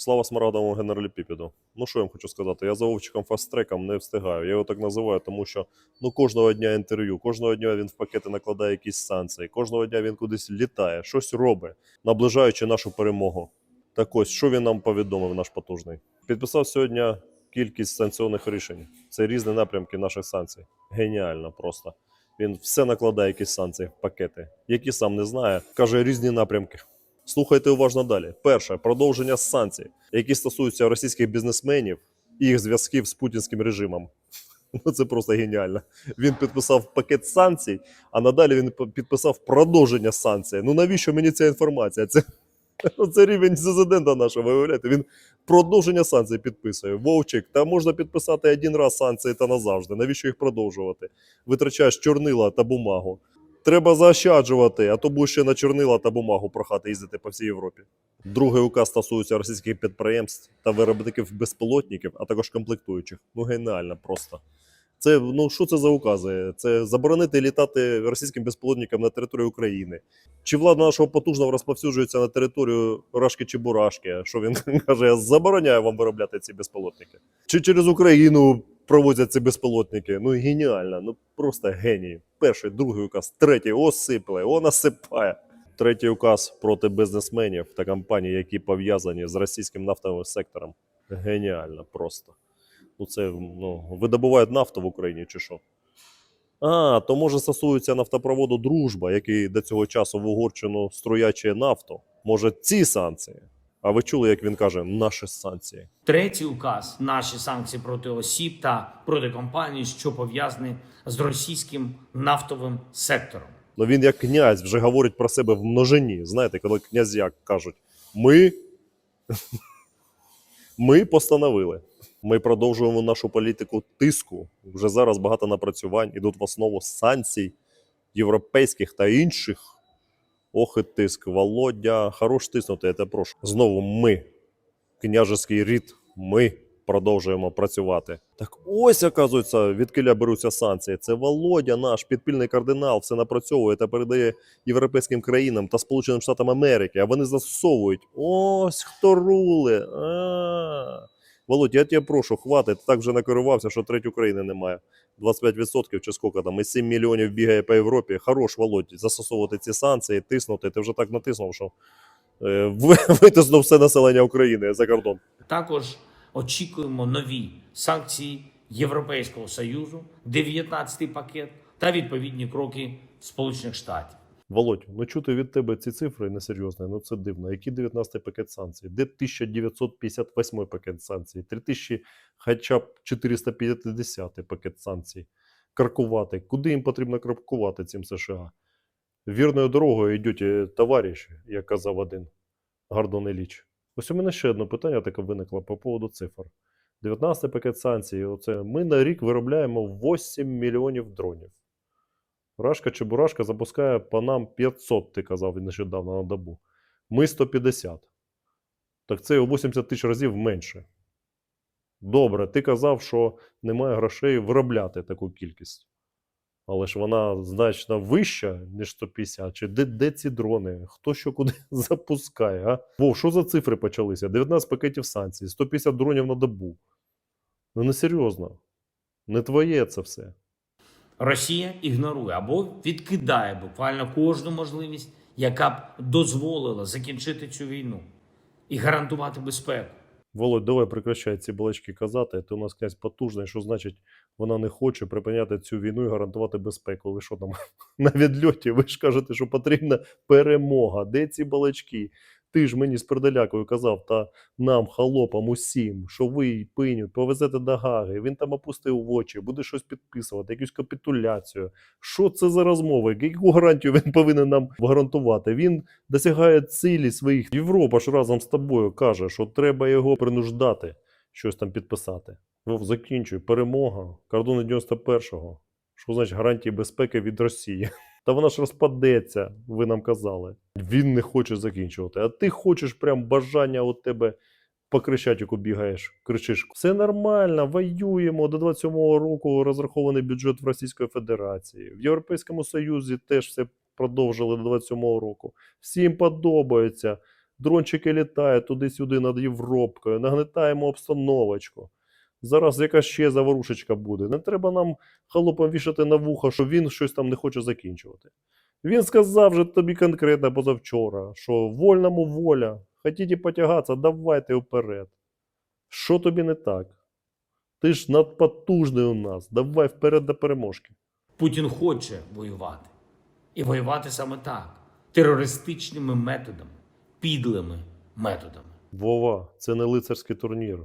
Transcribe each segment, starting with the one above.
Слава смарагдовому генераліпіпіду. Ну що я вам хочу сказати? Я за Вовчиком фасттреком не встигаю. Я його так називаю, тому що ну кожного дня інтерв'ю, кожного дня він в пакети накладає якісь санкції, кожного дня він кудись літає, щось робить, наближаючи нашу перемогу. Так ось, що він нам повідомив, наш потужний? Підписав сьогодні кількість санкціонних рішень. Це різні напрямки наших санкцій. Геніально просто. Він все накладає якісь санкції пакети, які сам не знає. Каже різні напрямки. Слухайте уважно далі. Перше продовження санкцій, які стосуються російських бізнесменів і їх зв'язків з путінським режимом. Ну це просто геніально. Він підписав пакет санкцій, а надалі він підписав продовження санкцій. Ну навіщо мені ця інформація? Це, ну, це рівень президента нашого, ви уявляєте? Він продовження санкцій підписує. Вовчик, та можна підписати один раз санкції та назавжди. Навіщо їх продовжувати? Витрачаєш чорнила та бумагу. Треба заощаджувати, а то будеш ще на чорнила та бумагу прохати їздити по всій Європі. Другий указ стосується російських підприємств та виробників безпілотників, а також комплектуючих. Ну геніально просто. Це ну що це за укази? Це заборонити літати російським безпілотникам на території України. Чи влада нашого потужного розповсюджується на територію Рашки чи Бурашки? Що він каже, я забороняю вам виробляти ці безпілотники? Чи через Україну провозять ці безпілотники? Ну геніально, ну просто геній. Перший, другий указ, третій осипле, о насипає. Третій указ проти бізнесменів та компаній, які пов'язані з російським нафтовим сектором. Геніально просто. Ну, це ну, видобувають нафту в Україні чи що? А, то може стосується нафтопроводу Дружба, який до цього часу в Угорщину струячує нафту. Може, ці санкції? А ви чули, як він каже, наші санкції? Третій указ наші санкції проти осіб та проти компаній, що пов'язані з російським нафтовим сектором. Ну він як князь вже говорить про себе в множині. Знаєте, коли князя кажуть: ми, ми постановили. Ми продовжуємо нашу політику тиску. Вже зараз багато напрацювань ідуть в основу санкцій європейських та інших. Ох тиск, Володя, хорош тиснути, я тебе прошу. Знову ми, княжеский рід, ми продовжуємо працювати. Так ось, оказується, від киля беруться санкції. Це Володя, наш підпільний кардинал, все напрацьовує та передає європейським країнам та Сполученим Штатам Америки, а вони застосовують. Ось хто рули. А. Володь, я тебе прошу, хватить, так вже накерувався, що треть України немає. 25% чи скільки там, і 7 мільйонів бігає по Європі. Хорош, Володь, застосовувати ці санкції, тиснути. Ти вже так натиснув, що е, витиснув все населення України за кордон. Також очікуємо нові санкції Європейського Союзу, 19-й пакет та відповідні кроки Сполучених Штатів. Володь, ну чути від тебе ці цифри несерйозні, ну це дивно. Який 19-й пакет санкцій? Де 1958 пакет санкцій? 3000 хоча б 450 пакет санкцій. Кракувати. Куди їм потрібно кракувати цим США? Вірною дорогою йдете, товариш, як казав один Гордон Іліч. Ось у мене ще одне питання таке виникло по поводу цифр. 19-й пакет санкцій. Оце ми на рік виробляємо 8 мільйонів дронів. Рашка чи Бурашка запускає по нам 500, ти казав нещодавно на добу. Ми 150. Так це у 80 тисяч разів менше. Добре, ти казав, що немає грошей виробляти таку кількість. Але ж вона значно вища, ніж 150. Чи де, де ці дрони? Хто що куди запускає? А? Вов, що за цифри почалися? 19 пакетів санкцій, 150 дронів на добу. Ну несерйозно. Не твоє це все. Росія ігнорує або відкидає буквально кожну можливість, яка б дозволила закінчити цю війну і гарантувати безпеку. Володь, давай прекращай ці балачки казати. Ти у нас князь потужний, що значить вона не хоче припиняти цю війну і гарантувати безпеку. Ви що там на відльоті? Ви ж кажете, що потрібна перемога. Де ці балачки? Ти ж мені з перделякою казав, та нам, холопам, усім, що ви пиню повезете до Гаги. Він там опустив очі, буде щось підписувати, якусь капітуляцію. Що це за розмови? Яку гарантію він повинен нам гарантувати? Він досягає цілі своїх. Європа ж разом з тобою каже, що треба його принуждати щось там підписати. Вов, закінчуй. Перемога. Кордони 91-го. Що значить гарантії безпеки від Росії? Та вона ж розпадеться, ви нам казали. Він не хоче закінчувати. А ти хочеш прям бажання у тебе по Крещатику бігаєш, кричиш. Все нормально, воюємо. До 27-го року розрахований бюджет в Російської Федерації. В Європейському Союзі теж все продовжили до 27-го року. Всім подобається. Дрончики літають туди-сюди над Європкою, нагнетаємо обстановочку. Зараз яка ще заворушечка буде. Не треба нам холопам вішати на вухо, що він щось там не хоче закінчувати. Він сказав же тобі конкретно позавчора, що вольному воля. Хотіте потягатися, давайте вперед. Що тобі не так? Ти ж надпотужний у нас. Давай вперед до переможки. Путін хоче воювати. І воювати саме так: терористичними методами, підлими методами. Вова, це не лицарський турнір.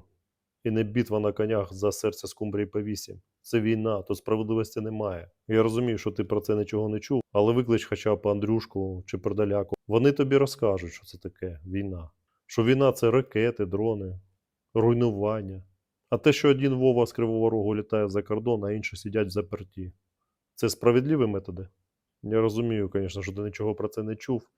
І не битва на конях за серце скумбрії П8. Це війна, тут справедливості немає. Я розумію, що ти про це нічого не чув, але виклич хоча б Андрюшку чи Пердаляку. Вони тобі розкажуть, що це таке війна. Що війна це ракети, дрони, руйнування. А те, що один Вова з Кривого Рогу літає за кордон, а інші сидять в заперті. Це справедливі методи? Я розумію, звісно, що ти нічого про це не чув,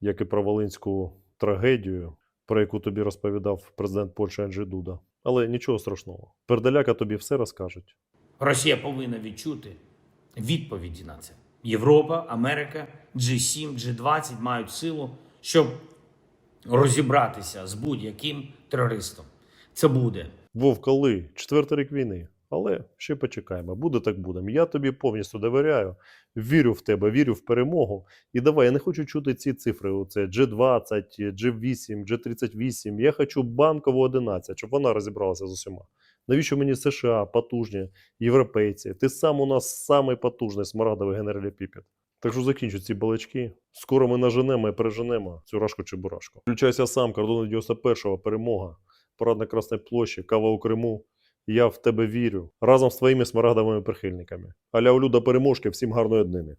як і про Волинську трагедію, про яку тобі розповідав президент Польщі Анджей Дуда. Але нічого страшного. Перделяка тобі все розкажуть. Росія повинна відчути відповіді на це. Європа, Америка, G7, G20 мають силу, щоб розібратися з будь-яким терористом. Це буде Вов, коли? Четвертий рік війни. Але ще почекаємо. Буде так буде. Я тобі повністю довіряю. Вірю в тебе, вірю в перемогу. І давай, я не хочу чути ці цифри. Оце G20, G8, G38. Я хочу банкову 11, щоб вона розібралася з усіма. Навіщо мені США потужні, європейці? Ти сам у нас самий потужний смарагдовий генералі Піпет. Так що закінчу ці балачки. Скоро ми наженемо і переженемо цю рашку чи бурашку. Включайся сам, кордони 91-го, перемога. Парад на Красній площі, кава у Криму. Я в тебе вірю разом з твоїми смарагдовими прихильниками. Аля Олю до переможки, всім гарної днини.